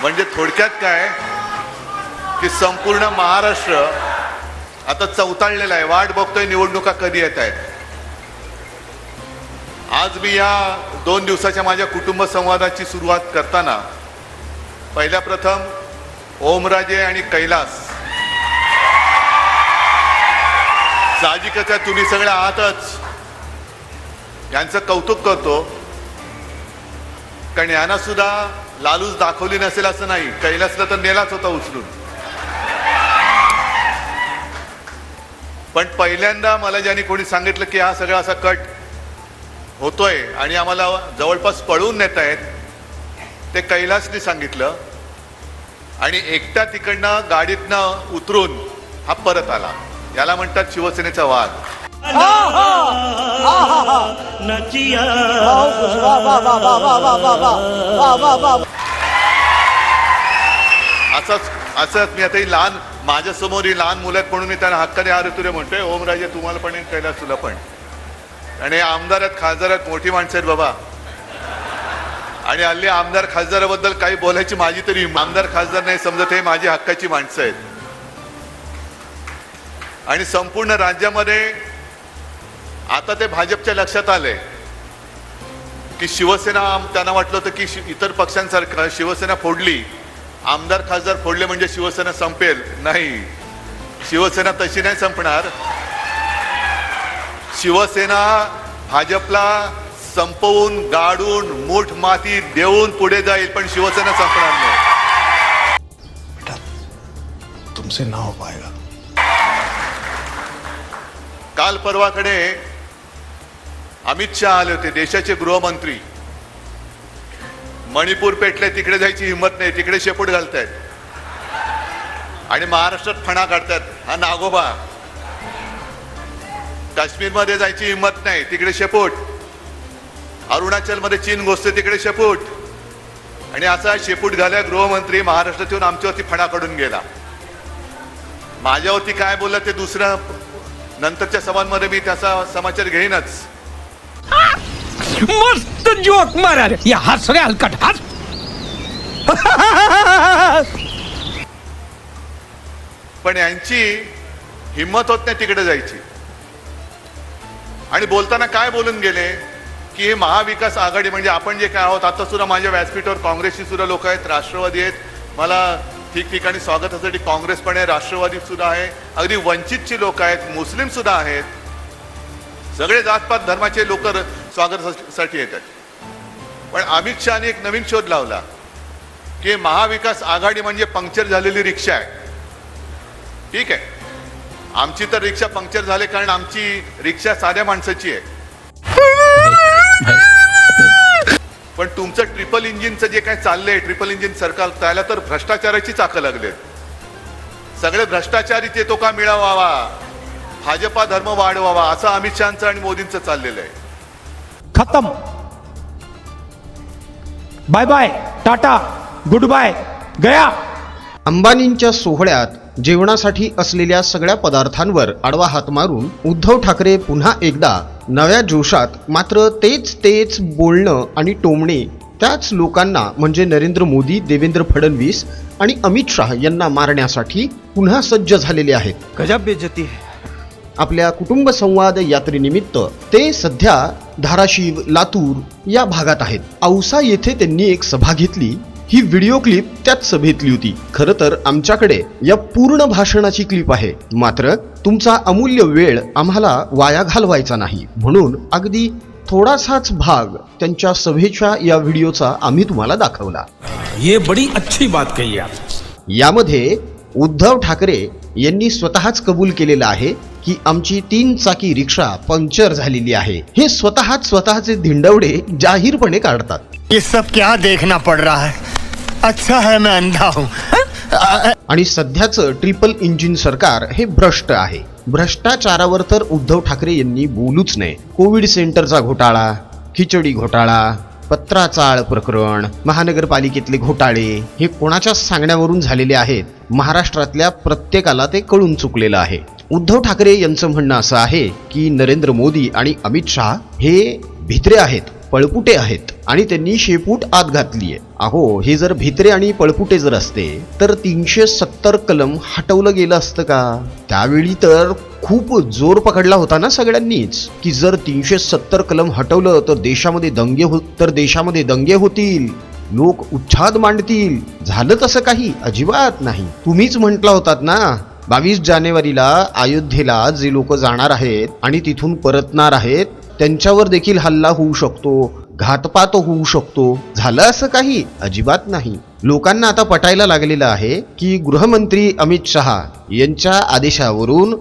म्हणजे थोडक्यात काय? की संपूर्ण महाराष्ट्र आता चौताळलेला आहे. वाट बघतोय निवडणुका कधी येत आहेत. आज मी या दोन दिवसाच्या माझ्या कुटुंब संवादाची सुरुवात करताना पहिल्या प्रथम ओमराजे आणि कैलास साहजिकच आहे तुम्ही सगळे आहातच यांचं कौतुक करतो. कारण यांना सुद्धा लालूच दाखवली नसेल असं नाही. कैलासला तर नेलाच होता उचलून. पण पहिल्यांदा मला ज्यांनी कोणी सांगितलं की हा सगळा असा कट होतोय आणि आम्हाला जवळपास पळवून नेत आहेत ते कैलासने सांगितलं आणि एकटा तिकडनं गाडीतनं उतरून हा परत आला. याला म्हणतात शिवसेनेचा वाद नचिया असंच असंच मी आता ही लहान माझ्यासमोर ही लहान मुलं आहेत म्हणून मी त्यांना हक्काने हा तुरे म्हणतोय ओमराजे तुम्हाला पण कैलास तुला पण आणि हे आमदार आहेत खासदार आहेत मोठी माणसं आहेत बाबा आणि हल्ली आमदार खासदाराबद्दल काही बोलायची माझी तरी आमदार खासदार नाही समजत हे माझी हक्काची माणसं आहेत आणि संपूर्ण राज्यामध्ये आता ते भाजपच्या लक्षात आलंय की शिवसेना आम- त्यांना वाटलं होतं की इतर पक्षांसारखं शिवसेना फोडली. आमदार खासदार फोडले म्हणजे शिवसेना संपेल. नाही. शिवसेना तशी नाही संपणार. शिवसेना भाजपला संपवून गाडून मूठ माती देऊन पुढे जाईल पण शिवसेना संपणार नाही. तुमसे ना हो पाएगा काल परवाकडे अमित शहा आले होते देशाचे गृहमंत्री. मणिपूर पेटले तिकडे जायची हिंमत नाही तिकडे शेपूट घालतायत. आणि महाराष्ट्रात फणा काढतात हा नागोबा. काश्मीरमध्ये जायची हिंमत नाही तिकडे शेपूट. अरुणाचलमध्ये चीन घोसते तिकडे शेपूट. आणि असा शेपूट घाल्या गृहमंत्री महाराष्ट्रात येऊन आमच्यावरती फणा काढून गेला. माझ्यावरती काय बोललं ते दुसरं नंतरच्या सभांमध्ये मी त्याचा समाचार घेईनच. मस्त जोक मारा रे. या हस रे हलकट हस पण यांची हिंमत होत नाही तिकडे जायची. आणि बोलताना काय बोलून गेले? की हे महाविकास आघाडी म्हणजे आपण जे काय आहोत आता सुद्धा माझ्या व्यासपीठावर काँग्रेसची सुद्धा लोक आहेत राष्ट्रवादी आहेत. मला ठिकठिकाणी स्वागतासाठी काँग्रेस पण आहे राष्ट्रवादी सुद्धा आहे. अगदी वंचितची लोक आहेत मुस्लिम सुद्धा आहेत. सगळे जातपात धर्माचे लोक स्वागतासाठी येतात. पण अमित शहाने एक नवीन शोध लावला की महाविकास आघाडी म्हणजे पंक्चर झालेली रिक्षा आहे. ठीक आहे. आमची तर रिक्षा पंक्चर झाले कारण आमची रिक्षा साध्या माणसाची आहे. पण तुमचं ट्रिपल इंजिनचं जे काय चाललंय ट्रिपल इंजिन सरकार त्याला तर भ्रष्टाचाराची चाकं लागले सगळे भ्रष्टाचारी ते तो का मिळावावा भाजपा धर्म वाढवावा असं अमित शहाचं आणि मोदींचं चाललेलं आहे. खत्म। Bye bye tata goodbye गया। अंबानींच्या सोहळ्यात जेवणासाठी असलेल्या सगळ्या पदार्थांवर आडवा हात मारून उद्धव ठाकरे पुन्हा एकदा नव्या जोशात मात्र तेच तेच बोलणं आणि टोमणे त्याच लोकांना म्हणजे नरेंद्र मोदी देवेंद्र फडणवीस आणि अमित शहा यांना मारण्यासाठी पुन्हा सज्ज झालेले आहेत. गजब बेइज्जती है। आपल्या कुटुंब संवाद यात्रेनिमित्त ते सध्या धाराशिव लातूर या भागात आहेत. औसा येथे त्यांनी एक सभा घेतली. ही व्हिडिओ क्लिप त्याच सभेतली होती. खरं तर आमच्याकडे या पूर्ण भाषणाची क्लिप आहे. मात्र तुमचा अमूल्य वेळ आम्हाला वाया घालवायचा नाही. म्हणून अगदी थोडासाच भाग त्यांच्या सभेच्या या व्हिडिओचा आम्ही तुम्हाला दाखवला. ये बड़ी अच्छी बात कही यामध्ये उद्धव ठाकरे यांनी स्वतःच कबूल केलेलं आहे. की आमची तीन चाकी रिक्षा पंक्चर झालेली आहे. हे स्वतःच स्वतःचे धिंडवडे जाहीरपणे काढतात. ये सब क्या देखना पड़ रहा है? अच्छा है मैं अंधा हूँ। आणि सध्याचं ट्रिपल इंजिन सरकार हे भ्रष्ट आहे. भ्रष्टाचारावर तर उद्धव ठाकरे यांनी बोलूच नाही कोविड सेंटरचा घोटाळा खिचडी घोटाळा पत्राचाळ प्रकरण महानगरपालिकेतले घोटाळे हे कोणाच्या सांगण्यावरून झालेले आहेत. महाराष्ट्रातल्या प्रत्येकाला ते कळून चुकलेलं आहे. उद्धव ठाकरे यांचं म्हणणं असं आहे की नरेंद्र मोदी आणि अमित शहा हे भित्रे आहेत पळपुटे आहेत आणि त्यांनी शेपूट आत घातलीय. अहो हे जर भित्रे आणि पळपुटे जर असते तर तीनशे सत्तर कलम हटवलं गेलं असतं का? त्यावेळी तर खूप जोर पकडला होता ना सगळ्यांनीच की जर तीनशे सत्तर कलम हटवलं तर देशामध्ये दंगे हो तर देशामध्ये दंगे होतील लोक उच्छाद मांडतील. झालं तसं काही? अजिबात नाही. तुम्हीच म्हटला होतात ना बावीस जानेवारीला अयोध्येला जे लोक जाणार आहेत आणि तिथून परतणार आहेत त्यांच्यावर देखील हल्ला होऊ शकतो घातपात होऊ शकतो. झालं असं काही? अजिबात नाही. लोकांना आता पटायला लागलेलं आहे की गृहमंत्री अमित शहा यांच्या आदेशावरून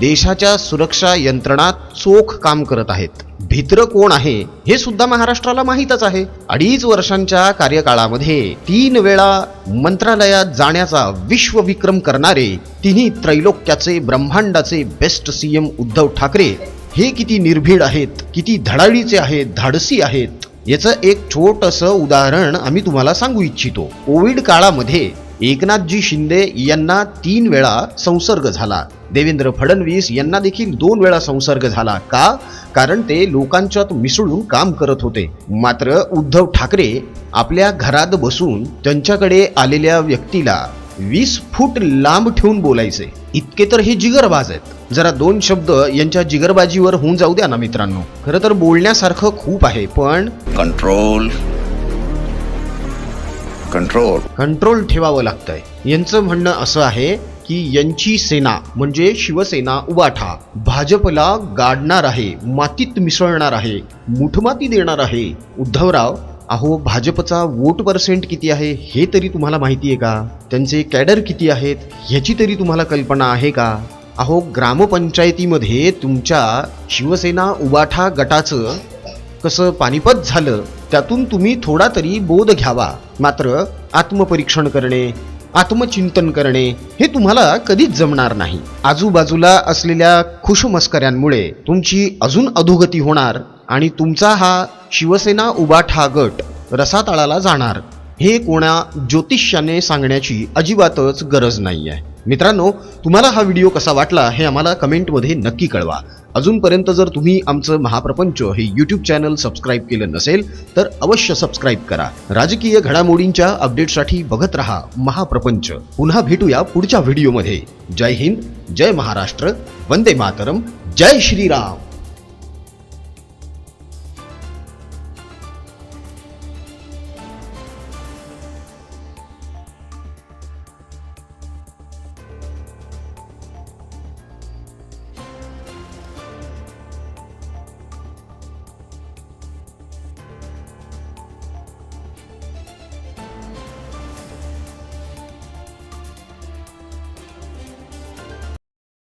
देशाच्या सुरक्षा यंत्रणा चोख काम करत आहेत. भित्र कोण आहे हे सुद्धा महाराष्ट्राला माहीतच आहे. अडीच वर्षांच्या कार्यकाळामध्ये तीन वेळा मंत्रालयात जाण्याचा विश्वविक्रम करणारे तिन्ही त्रैलोक्याचे ब्रह्मांडाचे बेस्ट सीएम उद्धव ठाकरे हे किती निर्भीड आहेत किती धडाडीचे आहेत धाडसी आहेत याचं एक छोटंसं उदाहरण आम्ही तुम्हाला सांगू इच्छितो. कोविड काळामध्ये एकनाथजी शिंदे यांना तीन वेळा संसर्ग झाला. देवेंद्र फडणवीस यांना देखील दोन वेळा संसर्ग झाला. का? कारण ते लोकांच्यात मिसळून काम करत होते. मात्र उद्धव ठाकरे आपल्या घरात बसून त्यांच्याकडे आलेल्या व्यक्तीला वीस फूट लांब ठेवून बोलायचे. इतके तर हे जिगरबाज आहेत. जरा दोन शब्द यांच्या जिगरबाजीवर होऊन जाऊ द्या ना मित्रांनो. खरं तर बोलण्यासारखं खूप आहे पण कंट्रोल कंट्रोल कंट्रोल ठेवावं लागतंय. यांचं म्हणणं असं आहे की यांची सेना म्हणजे शिवसेना उबाठा. भाजपला गाडणार आहे मातीत मिसळणार आहे मुठमाती देणार आहे. उद्धवराव अहो भाजपचा वोट पर्सेंट किती आहे हे तरी तुम्हाला माहिती आहे का? त्यांचे कॅडर किती आहेत ह्याची तरी तुम्हाला कल्पना आहे का? अहो ग्रामपंचायतीमध्ये तुमच्या शिवसेना उबाठा गटाचं कसं पानिपत झालं त्यातून तुम्ही थोडा तरी बोध घ्यावा. मात्र आत्मपरीक्षण करणे आत्मचिंतन करणे हे तुम्हाला कधीच जमणार नाही. आजूबाजूला असलेल्या खुशमस्कऱ्यांमुळे तुमची अजून अधोगती होणार आणि तुमचा हा शिवसेना उबाठा गट रसातळाला जाणार हे कोणा ज्योतिष्याने सांगण्याची अजिबातच गरज नाही आहे मित्रांनो तुम्हाला हा व्हिडिओ कसा वाटला हे आम्हाला कमेंटमध्ये नक्की कळवा. अजूनपर्यंत जर तुम्ही आमचं महाप्रपंच हे यूट्यूब चॅनल सबस्क्राईब केलं नसेल तर अवश्य सबस्क्राईब करा. राजकीय घडामोडींच्या अपडेटसाठी बघत रहा महाप्रपंच. पुन्हा भेटूया पुढच्या व्हिडिओमध्ये जय हिंद जय महाराष्ट्र वंदे मातरम जय श्रीराम.